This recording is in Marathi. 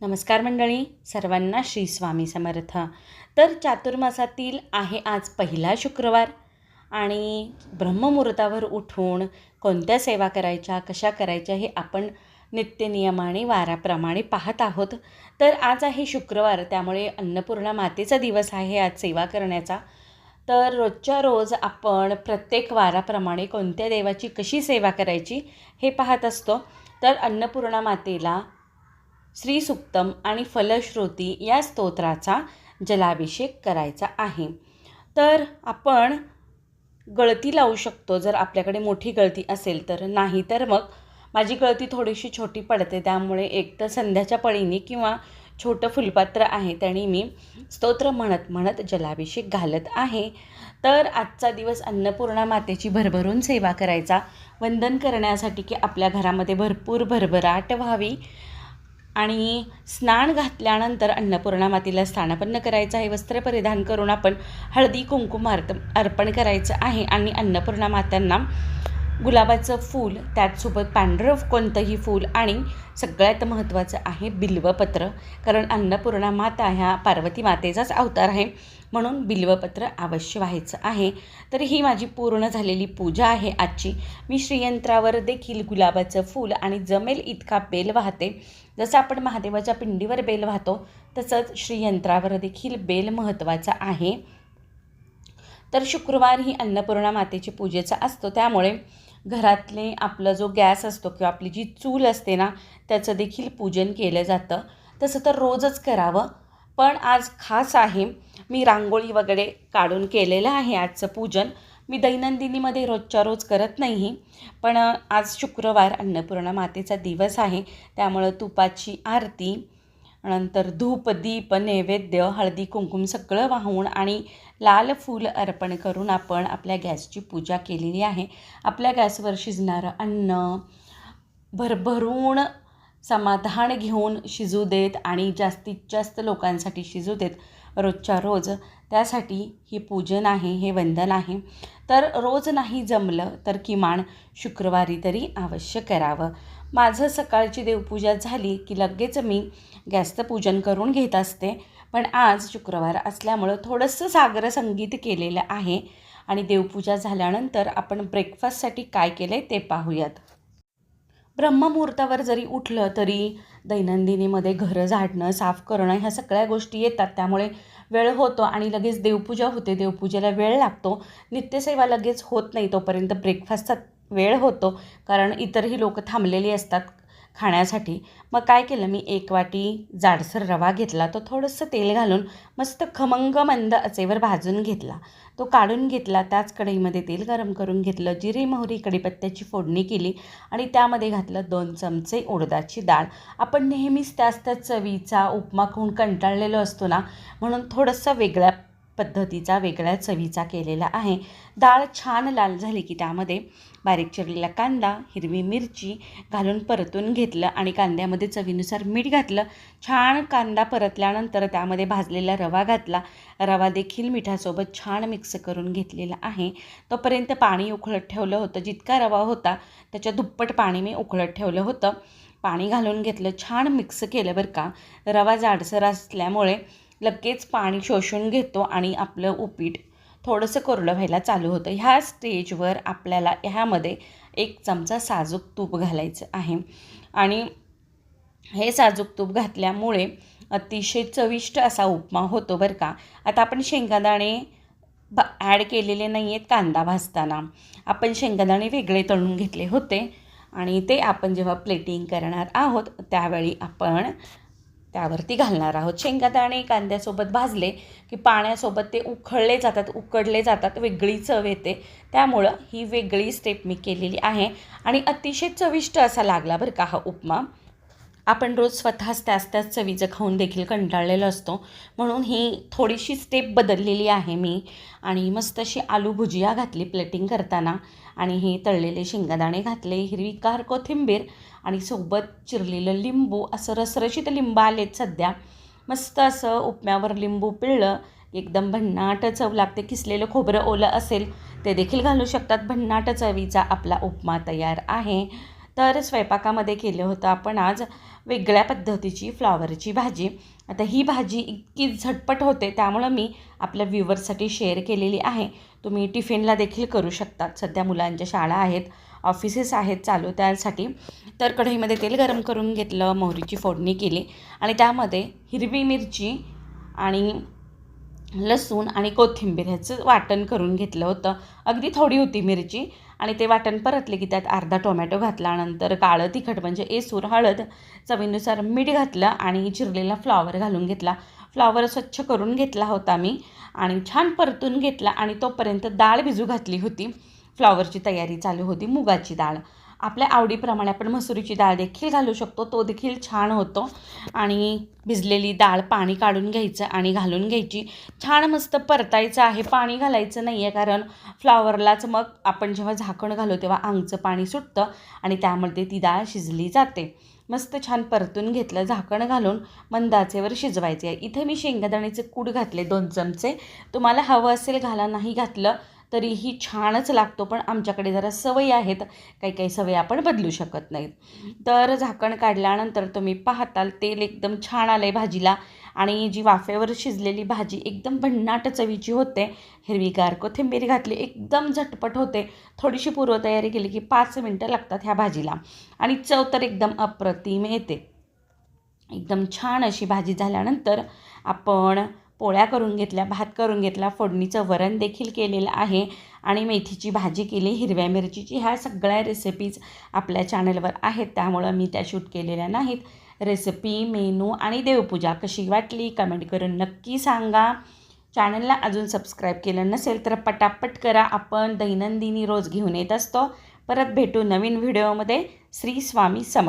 नमस्कार मंडळी सर्वांना श्री स्वामी समर्थ. तर चातुर्मासातील आहे आज पहिला शुक्रवार आणि ब्रह्ममुहूर्तावर उठून कोणत्या सेवा करायच्या कशा करायच्या हे आपण नित्यनियमाने वाराप्रमाणे पाहत आहोत. तर आज आहे शुक्रवार त्यामुळे अन्नपूर्णा मातेचा दिवस आहे आज सेवा करण्याचा. तर रोजच्या रोज आपण प्रत्येक वाराप्रमाणे कोणत्या देवाची कशी सेवा करायची हे पाहत असतो. तर अन्नपूर्णा मातेला श्रीसुक्तम आणि फलश्रुती या स्तोत्राचा जलाभिषेक करायचा आहे. तर आपण गळती लावू शकतो. जर आपल्याकडे मोठी गळती असेल तर नाही तर मग माझी गळती थोडीशी छोटी पडते. त्यामुळे एक तर संध्याच्या पळीने किंवा छोटं फुलपात्र आहे त्याने मी स्तोत्र म्हणत म्हणत जलाभिषेक घालत आहे. तर आजचा दिवस अन्नपूर्णा मातेची भरभरून सेवा करायचा. वंदन करण्यासाठी की आपल्या घरामध्ये भरपूर भरभराट व्हावी. आणि स्नान घातल्यानंतर अन्नपूर्णा मातेला स्थानापन्न करायचं आहे वस्त्र परिधान करून आपण हळदी कुंकुम अर्पण करायचं आहे आणि अन्नपूर्णा मात्यांना गुलाबाचं फूल त्याचसोबत पांढरं कोणतंही फूल आणि सगळ्यात महत्त्वाचं आहे बिल्वपत्र. कारण अन्नपूर्णा माता ह्या पार्वती मातेचाच अवतार आहे. म्हणून बिल्वपत्र अवश्य व्हायचं आहे. तर ही माझी पूर्ण झालेली पूजा आहे आजची. मी श्रीयंत्रावर देखील गुलाबाचं फूल आणि जमेल इतका बेल वाहते. जसं आपण महादेवाच्या पिंडीवर बेल वाहतो तसंच श्रीयंत्रावर देखील बेल महत्त्वाचा आहे. तर शुक्रवार ही अन्नपूर्णा मातेची पूजेचा असतो. त्यामुळे घरातले आपला जो गॅस असतो किंवा आपली जी चूल असते ना त्याचं देखील पूजन केलं जातं. तसं तर रोजच करावं. पण आज खास आहे मी रांगोळी वगैरे काढून केलेलं आहे आजचं पूजन. मी दैनंदिनीमध्ये रोजच्या रोज करत नाही पण आज शुक्रवार अन्नपूर्णा मातेचा दिवस आहे. त्यामुळं तुपाची आरती नंतर धूप दीप नैवेद्य हळदी कुंकुम सगळं वाहून आणि लाल फूल अर्पण करून आपण आपल्या गॅसची पूजा केलेली आहे. आपल्या गॅसवर शिजणारं अन्न भरभरून समाधान घेऊन शिजू देत आणि जास्तीत जास्त लोकांसाठी शिजू देत रोजच्या रोज. त्यासाठी ही पूजन आहे हे वंदन आहे. तर रोज नाही जमलं तर किमान शुक्रवारी तरी अवश्य करावं. माझं सकाळची देवपूजा झाली की लगेच मी गॅसचं पूजन करून घेत असते. पण आज शुक्रवार असल्यामुळं थोडंसं सागर संगीत केलेलं आहे आणि देवपूजा झाल्यानंतर आपण ब्रेकफास्टसाठी काय केलं आहे ते पाहूयात. ब्रह्ममुहूर्तावर जरी उठलं तरी दैनंदिनीमध्ये घरं झाडणं साफ करणं ह्या सगळ्या गोष्टी येतात. त्यामुळे वेळ होतो आणि लगेच देवपूजा होते. देवपूजेला वेळ लागतो. नित्यसेवा लगेच होत नाही तोपर्यंत ब्रेकफास्टचा वेळ होतो. कारण इतरही लोक थांबलेली असतात. खाण्यासाठी. मग काय केलं? मी एक वाटी जाडसर रवा घेतला. तो थोडंसं तेल घालून मस्त खमंग मंद अचेवर भाजून घेतला. तो काढून घेतला. त्याच कढईमध्ये तेल गरम करून घेतलं. जिरे मोहरी कढीपत्त्याची फोडणी केली आणि त्यामध्ये घातलं दोन चमचे उडदाची डाळ. आपण नेहमीच त्याच त्या चवीचा उपमा खाऊन कंटाळलेलो असतो ना? म्हणून थोडंसं वेगळ्या पद्धतीचा वेगळ्या चवीचा केलेला आहे. डाळ छान लाल झाली की त्यामध्ये बारीक चिरलेला कांदा हिरवी मिरची घालून परतून घेतलं आणि कांद्यामध्ये चवीनुसार मीठ घातलं. छान कांदा परतल्यानंतर त्यामध्ये भाजलेला रवा घातला. रवा देखील मिठासोबत छान मिक्स करून घेतलेला आहे. तोपर्यंत पाणी उकळत ठेवलं होतं. जितका रवा होता त्याच्या दुप्पट पाणी मी उकळत ठेवलं होतं. पाणी घालून घेतलं. छान मिक्स केलं बरं का. रवा जाडसर असल्यामुळे लगेच पाणी शोषून घेतो आणि आपलं उपीट थोडंसं कोरडं व्हायला चालू होतं. ह्या स्टेजवर आपल्याला ह्यामध्ये एक चमचा साजूक तूप घालायचं आहे. आणि हे साजूक तूप घातल्यामुळे अतिशय चविष्ट असा उपमा होतो बरं का. आता आपण शेंगादाणे ब ॲड केलेले नाही आहेत कांदा भाजताना. आपण शेंगादाणे वेगळे तळून घेतले होते आणि ते आपण जेव्हा प्लेटिंग करणार आहोत त्यावेळी आपण त्यावरती घालणार आहोत. शेंगादाणे कांद्यासोबत भाजले की पाण्यासोबत ते उखळले जातात उकडले जातात वेगळी चव येते. त्यामुळं ही वेगळी स्टेप मी केलेली आहे. आणि अतिशय चविष्ट असा लागला बरं का हा उपमा. आपण रोज स्वतःच त्याच त्याच चवीचं खाऊन देखील कंटाळलेलो असतो. म्हणून ही थोडीशी स्टेप बदललेली आहे मी. आणि मस्त अशी आलू भुजिया घातली प्लेटिंग करताना. आणि हे तळलेले शेंगादाणे घातले हिरवीगार कोथिंबीर आणि सोबत चिरलेलं लिंबू. असं रसरशीत लिंब आलेत सध्या. मस्त असं उपम्यावर लिंबू पिळलं. एकदम भन्नाट चव लागते. किसलेलं खोबरं ओलं असेल ते देखील घालू शकतात. भन्नाट चवीचा आपला उपमा तयार आहे. तर स्वयंपाकामध्ये केलं होतं आपण आज वेगळ्या पद्धतीची फ्लॉवरची भाजी. आता ही भाजी इतकी झटपट होते त्यामुळं मी आपल्या व्ह्युअर्ससाठी शेअर केलेली आहे. तुम्ही टिफिनला देखील करू शकतात. सध्या मुलांच्या शाळा आहेत ऑफिसेस आहेत चालू त्यासाठी. तर कढईमध्ये तेल गरम करून घेतलं मोहरीची फोडणी केली आणि त्यामध्ये हिरवी मिरची आणि लसूण आणि कोथिंबीर ह्याचं वाटण करून घेतलं होतं. अगदी थोडी होती मिरची आणि ते वाटण परतले की त्यात अर्धा टोमॅटो घातला. नंतर काळं तिखट म्हणजे एसूर हळद चवीनुसार मीठ घातलं आणि चिरलेला फ्लॉवर घालून घेतला. फ्लॉवर स्वच्छ करून घेतला होता मी आणि छान परतून घेतला आणि तोपर्यंत डाळ भिजू घातली होती. फ्लॉवरची तयारी चालू होती मुगाची डाळ आपल्या आवडीप्रमाणे आपण मसुरीची डाळ देखील घालू शकतो. तो देखील छान होतो. आणि भिजलेली डाळ पाणी काढून घ्यायचं आणि घालून घ्यायची. छान मस्त परतायचं आहे. पाणी घालायचं नाही आहे कारण फ्लावरलाच मग आपण जेव्हा झाकण घालू तेव्हा अंगचं पाणी सुटतं आणि त्यामध्ये ती डाळ शिजली जाते. मस्त छान परतून घेतलं झाकण घालून मंदाचेवर शिजवायचे. आहे इथे मी शेंगदाण्याचे कूड घातले दोन चमचे. तुम्हाला हवं असेल घाला नाही घातलं तरीही छानच लागतो पण आमच्याकडे जरा सवयी आहेत. काही काही सवयी आपण बदलू शकत नाहीत. तर झाकण काढल्यानंतर तुम्ही पाहताल तेल एकदम छान आलं आहे भाजीला. आणि जी वाफेवर शिजलेली भाजी एकदम भन्नाट चवीची होते. हिरवीगार कोथिंबीर घातली एकदम झटपट होते. थोडीशी पूर्वतयारी केली की पाच मिनटं लागतात ह्या भाजीला. आणि चव तर एकदम अप्रतिम येते. एकदम छान अशी भाजी झाल्यानंतर आपण पोळ्या करून घेतल्या भात करून घेतला फोडणीचं वरण देखील केलेलं आहे आणि मेथीची भाजी केली हिरव्या मिरचीची. ह्या सगळ्या रेसिपीज आपल्या चॅनलवर आहेत त्यामुळं मी त्या शूट केलेल्या नाहीत. रेसिपी मेनू आणि देवपूजा कशी वाटली कमेंट करून नक्की सांगा. चॅनलला अजून सबस्क्राईब केलं नसेल तर पटापट करा. आपण दैनंदिनी रोज घेऊन येत असतो. परत भेटू नवीन व्हिडिओमध्ये श्री स्वामी सम